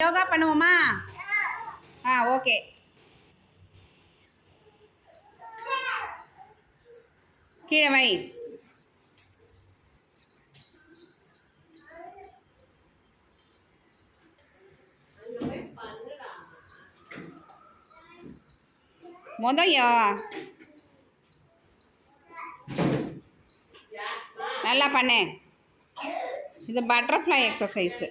யோகா பண்ணுவோமா? ஆ ஓகே. கீழே வை. முதயா? நல்லா பண்ணு. இது பட்டர்ஃப்ளை எக்ஸசைஸு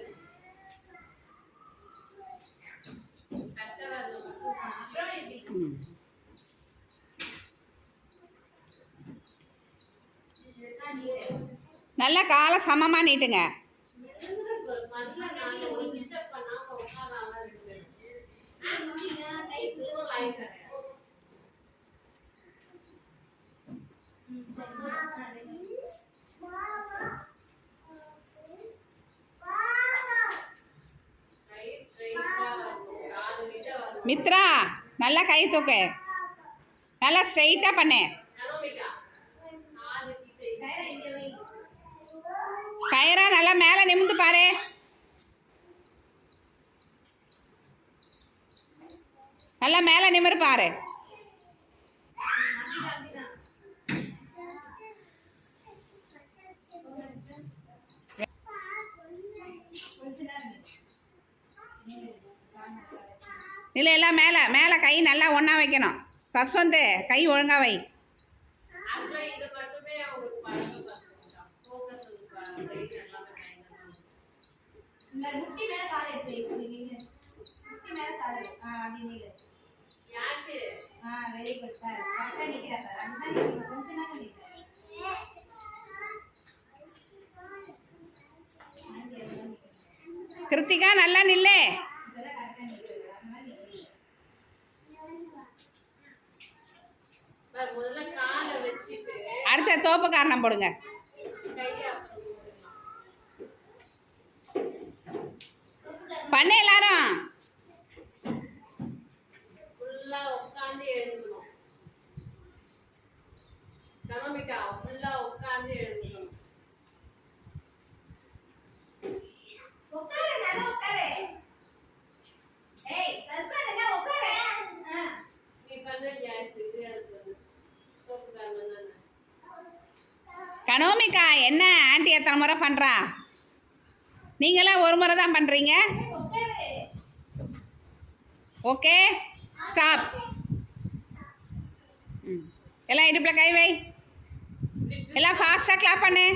நல்லா காலை சமமாக நீட்டுங்க. மித்ரா நல்லா கை தூக்கு. நல்லா ஸ்ட்ரைட்டாக பண்ணு கயிறா நல்லா மேலே நிமிந்து பாரு நல்லா மேலே நிமிர் பாரு இல்லை எல்லாம் மேலே மேலே கை நல்லா ஒன்றா வைக்கணும் சஸ்வந்து கை ஒழுங்காக வை முட்டி மேலே காலை எடுத்து வை. முட்டி மேலே காலை வை. அப்படி நில்லு. ஆ. கொஞ்ச நேரம். கிருத்திகா நல்லா நில்லு அடுத்த தோப்பு காரணம் போடுங்க. பண்ணு எல்லாரும் ஃபுல்லா உட்காந்து எழுந்துக்கணும் கிளம்பிட்டா ஃபுல்லா உட்காந்து எழுந்துக்கணும் உட்காரு, நல்லா உட்காரு. ஏய், ரஸ்வன், நல்லா உட்காரு. ஆ. நீ பண்ண ஜாஸ்தி இது அது பண்ணு தோப்பு காரணம் தானே கனோமிகா என்ன ஆண்டி எத்தனை முறை பண்ணுறா நீங்களாம் ஒரு முறை தான் பண்ணுறீங்க உட்காரு. ஓகே ஸ்டாப் எல்லாம் இடுப்பில் கை வை. எல்லாம் ஃபாஸ்ட்டாக கிளாப் பண்ணு.